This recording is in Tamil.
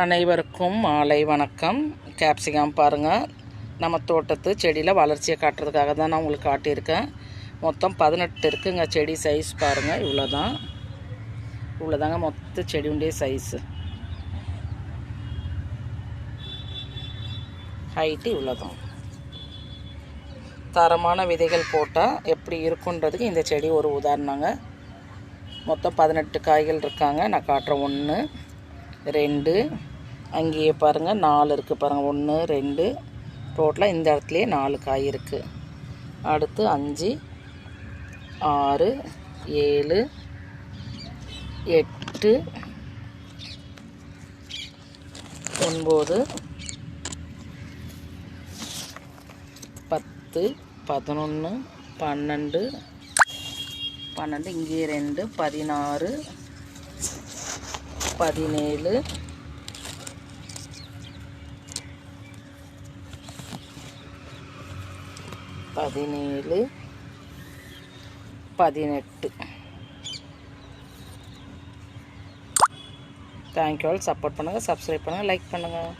அனைவருக்கும் மாலை வணக்கம். கேப்சிகம் பாருங்கள் நம்ம தோட்டத்து செடியில் வளர்ச்சியை காட்டுறதுக்காக தான் நான் உங்களுக்கு காட்டியிருக்கேன். மொத்தம் பதினெட்டு இருக்குங்க செடி சைஸ் பாருங்கள் இவ்வளோ தான் இவ்வளோதாங்க மொத்த செடியுடைய சைஸு ஹைட்டு இவ்வளோ தான் தரமான விதைகள் போட்டால் எப்படி இருக்குன்றதுக்கு இந்த செடி ஒரு உதாரணங்க. மொத்தம் பதினெட்டு காய்கள் இருக்காங்க. நான் காட்டுறேன் ஒன்று ரெண்டு. அங்கேயே பாருங்கள் நாலு இருக்குது பாருங்கள் ஒன்று ரெண்டு. டோட்டலாக இந்த இடத்துலையே நாலு காய் இருக்குது அடுத்து அஞ்சு ஆறு ஏழு எட்டு ஒன்பது பத்து பதினொன்று பன்னெண்டு பன்னெண்டு இங்கே ரெண்டு பதினாறு பதினேழு. பதினேழு. பதினெட்டு. தேங்க்யூ ஆல் சப்போர்ட் பண்ணுங்கள் சப்ஸ்கிரைப் பண்ணுங்கள் லைக் பண்ணுங்கள்